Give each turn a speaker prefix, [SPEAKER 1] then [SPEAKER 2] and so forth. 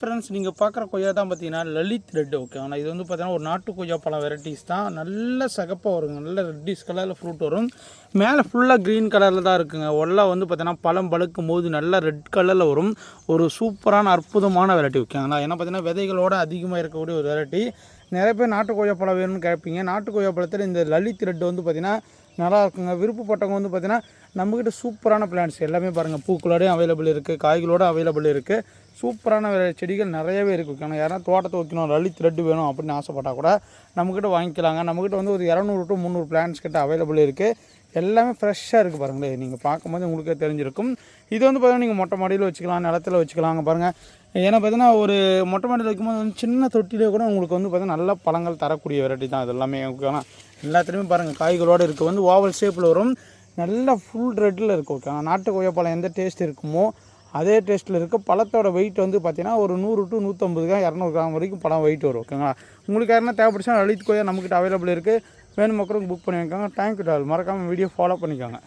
[SPEAKER 1] Friends நீங்கள் பார்க்குற கொய்யா தான் பார்த்தீங்கன்னா லலித் ரெட் ஓகே ஆனால் இது வந்து பார்த்தீங்கன்னா ஒரு நாட்டு கொய்யா பழம் வெரைட்டிஸ் தான். நல்ல சகப்பாக வருங்க நல்ல ரெட்டிஸ் கலரில் ஃப்ரூட் வரும். மேலே ஃபுல்லாக க்ரீன் கலரில் தான் இருக்குங்க. ஒல்லா வந்து பார்த்தீங்கன்னா பழம் பழுக்கும் போது நல்ல ரெட் கலரில் வரும். ஒரு சூப்பரான அற்புதமான வெரைட்டி ஓகே ஆனால் ஏன்னா பார்த்தீங்கன்னா விதைகளோட அதிகமாக இருக்கக்கூடிய ஒரு வெரைட்டி நிறைய பேர் நாட்டு கொய்யா பழம் வேணும்னு கேட்பீங்க. நாட்டு கொய்யா பழத்தில் இந்த லலித் ரெட் வந்து பார்த்தீங்கன்னா நல்லா இருக்குங்க விருப்பப்பட்டவங்க வந்து பார்த்திங்கன்னா நம்மக்கிட்ட சூப்பரான பிளான்ஸ் எல்லாமே பாருங்கள் பூக்களோடையும் அவைலபிள் இருக்குது காய்களோட அவைலபிள் இருக்குது சூப்பரான செடிகள் நிறையவே இருக்குது ஆனால் யாராவது தோட்டத்தை வைக்கணும் லலித் த்ரெட்டு வேணும் அப்படின்னு ஆசைப்பட்டால் கூட நம்மக்கிட்ட வாங்கிக்கலாங்க. நம்மக்கிட்ட வந்து ஒரு இரநூறு டு முந்நூறு பிளான்ஸ் கிட்ட அவைலபிள் இருக்குது எல்லாமே ஃப்ரெஷ்ஷாக இருக்குது பாருங்களேன். நீங்கள் பார்க்கும்போது உங்களுக்கே தெரிஞ்சிருக்கும். இது வந்து பார்த்தீங்கன்னா நீங்கள் மொட்டை மாடியில் வச்சுக்கலாம் நிலத்துல வச்சுக்கலாங்க பாருங்கள் ஏன்னா பார்த்தீங்கன்னா ஒரு மொட்டை மாடியில் வைக்கும்போது வந்து சின்ன தொட்டிலே கூட உங்களுக்கு வந்து பார்த்தீங்கன்னா நல்ல பழங்கள் தரக்கூடிய வெரைட்டி தான் இது எல்லாமே. ஓகேங்களா எல்லாத்துலேயுமே பாருங்கள் காய்களோடு இருக்குது வந்து ஓவல் ஷேப்பில் வரும். நல்ல ஃபுல் ரெட்டில் இருக்கும் ஓகேங்களா நாட்டு கொய்யாப்பழம் எந்த டேஸ்ட் இருக்குமோ அதே டேஸ்ட்டில் இருக்க பழத்தோட வெயிட் வந்து பார்த்தீங்கன்னா ஒரு நூறு டு நூற்றம்பது கிராம் இரநூறு கிராம் வரைக்கும் பழம் வெயிட் வரும் ஓகேங்களா உங்களுக்கு யாருன்னா தேவைப்படுச்சுன்னா லலித் கொய்யா நம்மக்கிட்ட அவைலபிள் இருக்குது வேணும் மக்களுக்கு புக் பண்ணி வைக்காங்க. தேங்க்யூ டால். மறக்காமல் வீடியோ ஃபாலோ பண்ணிக்கோங்க.